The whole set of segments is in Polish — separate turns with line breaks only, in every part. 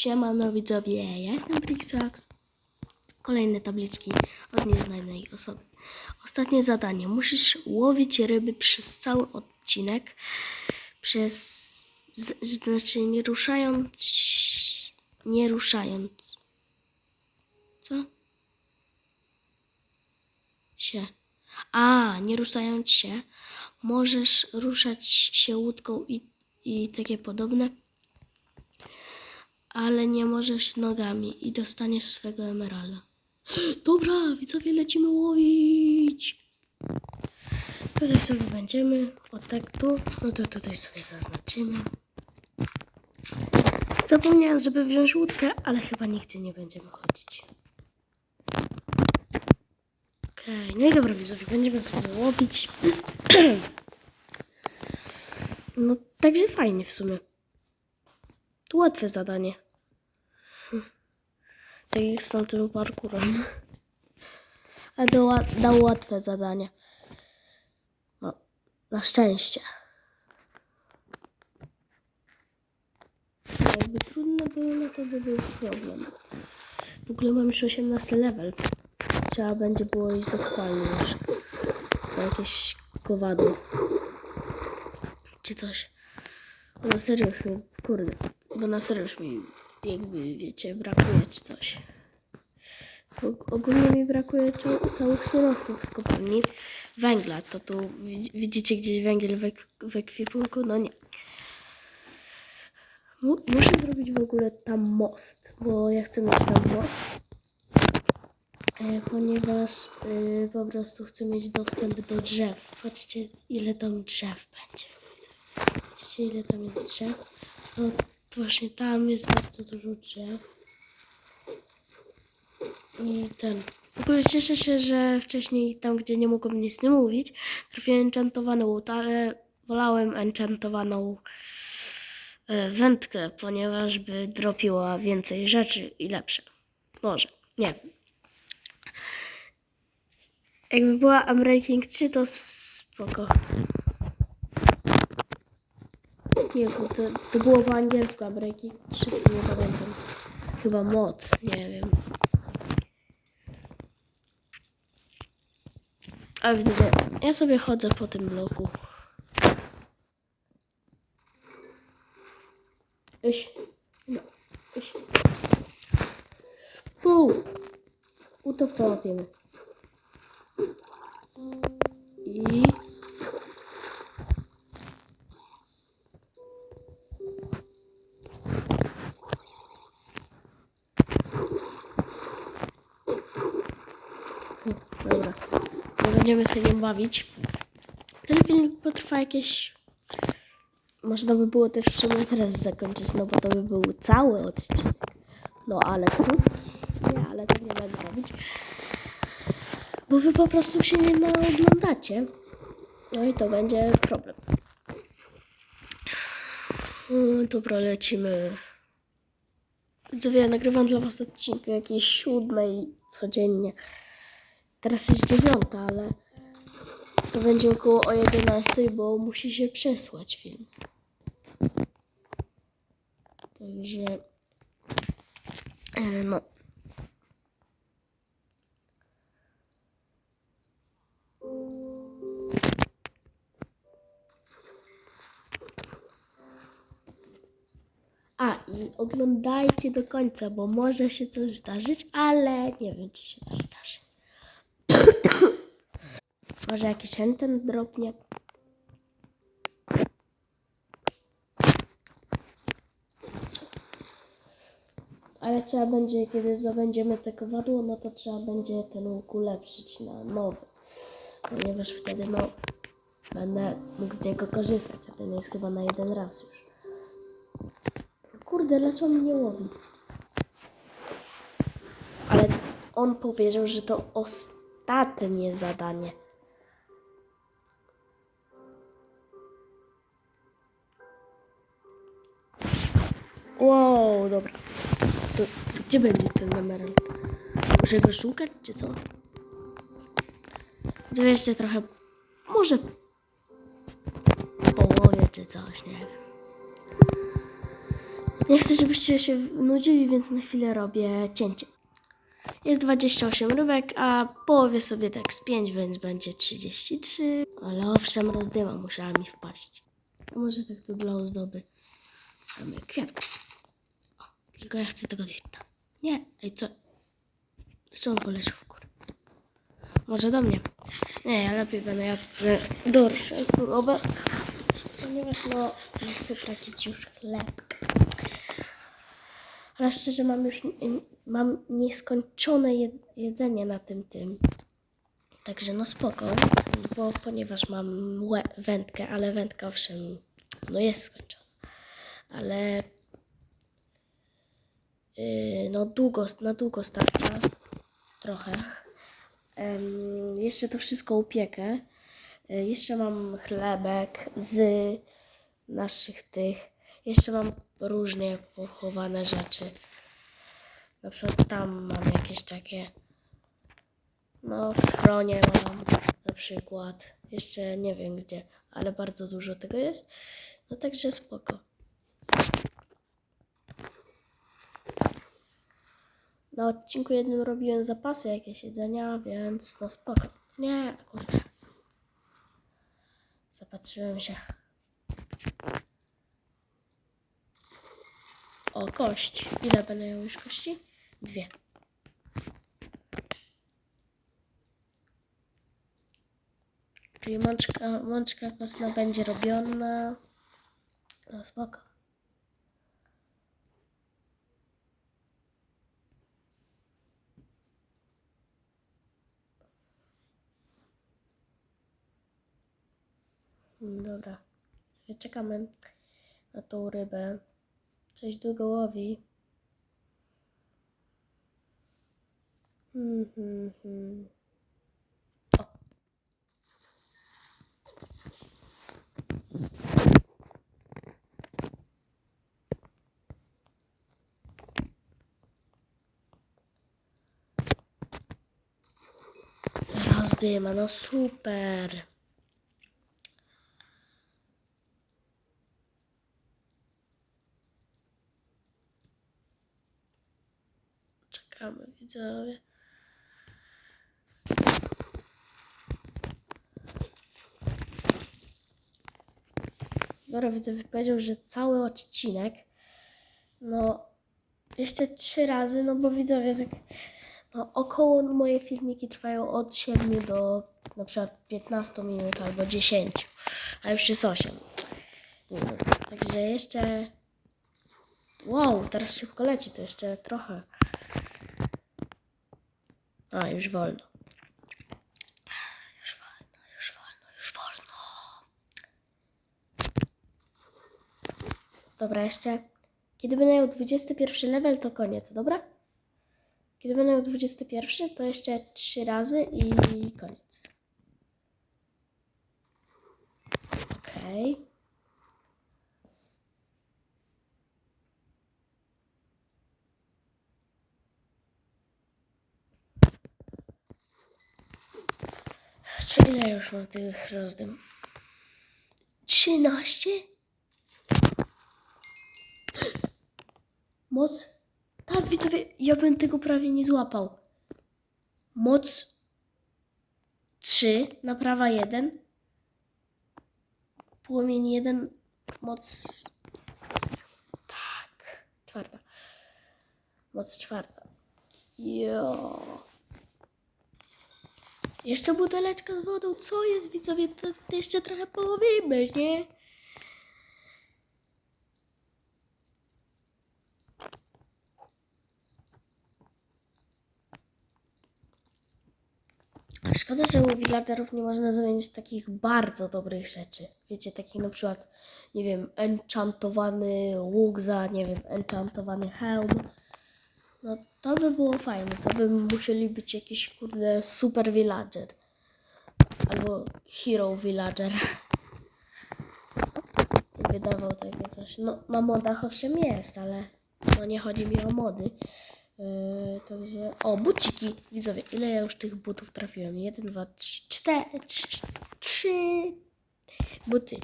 Siemano widzowie, ja jestem Prixax. Kolejne tabliczki od nieznanej osoby. Ostatnie zadanie. Musisz łowić ryby przez cały odcinek. Przez... Znaczy nie ruszając... Nie ruszając. Co? Się. A, nie ruszając się. Możesz ruszać się łódką i, i takie podobne ale nie możesz nogami i dostaniesz swego emeralda. Dobra, widzowie, lecimy łowić. Tutaj sobie będziemy, o tak tu, no to tutaj sobie zaznaczymy. Zapomniałem, żeby wziąć łódkę, ale chyba nigdzie nie będziemy chodzić. Okej, no i dobra, widzowie, będziemy sobie łowić. no, także fajnie w sumie. To łatwe zadanie. Tak jak z tamtym parkurem. Ale to dał łatwe zadanie. No, na szczęście. Jakby trudne było, no to by był problem. W ogóle mam już 18 level. Trzeba będzie było iść dokładnie już. Na jakieś kowadło. Czy coś. Bo na serio już mi, kurde, bo na serio już mi jakby, wiecie, brakuje czy coś. Og- Ogólnie mi brakuje cał- całych surowców z kopalni. Węgla, to tu widz- widzicie gdzieś węgiel w, ek- w? No nie. Mu- Muszę zrobić w ogóle tam most, bo ja chcę mieć tam most. E, ponieważ e, po prostu chcę mieć dostęp do drzew. Patrzcie, ile tam drzew będzie. Widzicie, ile tam jest drzew? No właśnie tam jest bardzo dużo drzew. I ten. W ogóle cieszę się, że wcześniej tam, gdzie nie mogłem nic nie mówić, trafiłem enchantowaną ale wolałem enchantowaną e, wędkę, ponieważ by dropiła więcej rzeczy i lepsze. Może, nie wiem. Jakby była Unbreaking 3, to spoko. Nie, bo to, to było po angielsku Unbreaking 3, to nie pamiętam. Chyba moc, nie wiem. A widzę, ja sobie chodzę po tym bloku. Iś. No, iś. Pół. Utopca łapiemy. I... Dobra. Nie będziemy się nim bawić. Ten film potrwa jakieś... Można by było też w sumie teraz zakończyć, no bo to by był cały odcinek. No ale krótki. Nie, ale tak nie będę robić. Bo wy po prostu się nie naoglądacie. No i to będzie problem. Mm, Dobra, lecimy. Widzowie, ja nagrywam dla was odcinki jakieś siódmej codziennie. Teraz jest dziewiąta, ale to będzie około o 11, bo musi się przesłać film. Także e, no. A i oglądajcie do końca, bo może się coś zdarzyć, ale nie wiem, czy się coś zdarzy. Może jakiś enchant dropnie. Ale trzeba będzie, kiedy zdobędziemy te kowadło, no to trzeba będzie ten łuk ulepszyć na nowy. Ponieważ wtedy, no, będę mógł z niego korzystać, a ten jest chyba na jeden raz już. Kurde, dlaczego on nie łowi? Ale on powiedział, że to ostatnie zadanie. Dobra. To, gdzie będzie ten emerald? Muszę go szukać, czy co? Jeszcze trochę... Może... Połowie, czy coś, nie wiem. Nie chcę, żebyście się nudzili, więc na chwilę robię cięcie. Jest 28 rybek, a połowie sobie tak z 5, więc będzie 33. Ale owszem, rozdyma musiała mi wpaść. Może tak to dla ozdoby. Mamy kwiatka. Tylko ja chcę tego dirta. Nie, ej co? Co on poleciał w górę? Może do mnie. Nie, ja lepiej będę jadł dorsze surowe. Ponieważ no, chcę tracić już chleb. Ale szczerze mam już mam nieskończone jed- jedzenie na tym tym. Także no spoko, bo ponieważ mam wędkę, ale wędka owszem, no jest skończona. Ale no długo, na długo starcza trochę. Jeszcze to wszystko upiekę. Y, Jeszcze mam chlebek z naszych tych. Jeszcze mam różne pochowane rzeczy. Na przykład tam mam jakieś takie. No, w schronie mam na przykład. Jeszcze nie wiem gdzie, ale bardzo dużo tego jest. No także spoko. Na odcinku jednym robiłem zapasy jakieś jedzenia, więc no spoko. Nie, kurde. Zapatrzyłem się. O, kość. Ile będę miał już kości? Dwie. Czyli mączka, mączka kostna będzie robiona. No spoko. Dobra. Sobie czekamy na tą rybę. Coś długo łowi. Hmm. O. Rozdyma, no super. Czekamy, widzowie. Dobra, widzowie powiedział, że cały odcinek, no jeszcze trzy razy, no bo widzowie tak, no około moje filmiki trwają od 7 do na przykład 15 minut albo 10, a już jest 8 minut. Także jeszcze, wow, teraz szybko leci, to jeszcze trochę. A, już wolno. Już wolno, już wolno, już wolno. Dobra, jeszcze. Kiedy będę miał 21 level, to koniec, dobra? Kiedy będę miał 21, to jeszcze 3 razy i koniec. Okej. Czy ile już mam tych rozdym? 13? Moc. Tak, widzowie, ja bym tego prawie nie złapał. Moc 3, naprawa 1. Płomień 1, moc. Tak, czwarta. Moc czwarta. Jo. Jeszcze buteleczka z wodą. Co jest, widzowie? To, to jeszcze trochę połowimy, nie? Szkoda, że u villagerów nie można zamienić takich bardzo dobrych rzeczy. Wiecie, takich na przykład, nie wiem, enchantowany łuk za, nie wiem, enchantowany hełm. No to by było fajne. To by musieli być jakiś, kurde, super villager. Albo hero villager. Wydawał takie coś. No, na modach owszem jest, ale no nie chodzi mi o mody. Yy, także. O, buciki. Widzowie, ile ja już tych butów trafiłem? Jeden, dwa, trzy, cztery, trzy, trzy buty.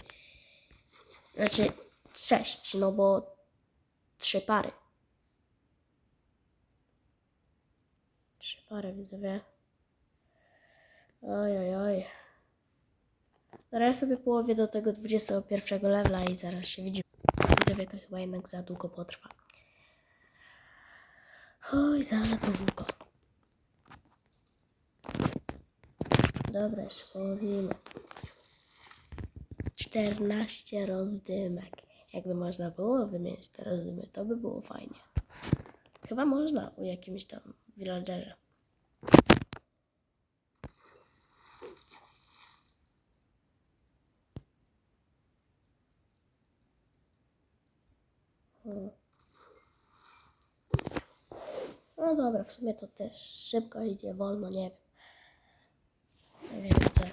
Znaczy, sześć, no bo trzy pary. Trzy pary, widzowie. Oj, oj, oj. Ja sobie połowię do tego 21 levela i zaraz się widzimy. Widzowie, to chyba jednak za długo potrwa. Oj, za długo. Dobra, jeszcze połowimy. 14 rozdymek. Jakby można było wymienić te rozdymy, to by było fajnie. Chyba można u jakimś tam villagerze. Hmm. No dobra, w sumie to też szybko idzie, wolno, nie wiem. Nie wiem, co.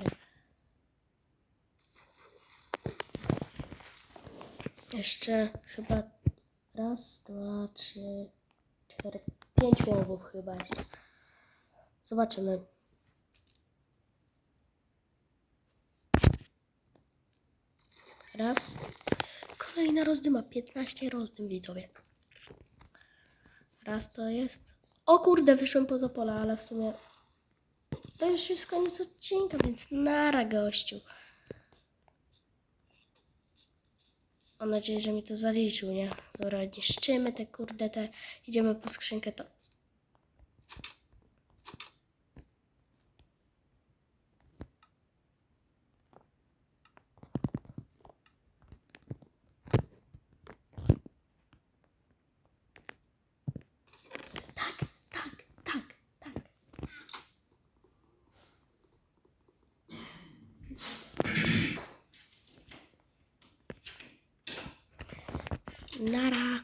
Jeszcze chyba raz, dwa, trzy, cztery, pięć łowów chyba jeszcze. Zobaczymy. Raz. Kolejna rozdyma. 15 rozdym, widzowie. Raz to jest. O kurde, wyszłem poza pola, ale w sumie to już jest koniec odcinka, więc nara gościu. Mam nadzieję, że mi to zaliczył, nie? Dobra, niszczymy te kurde te. Idziemy po skrzynkę to. Nara.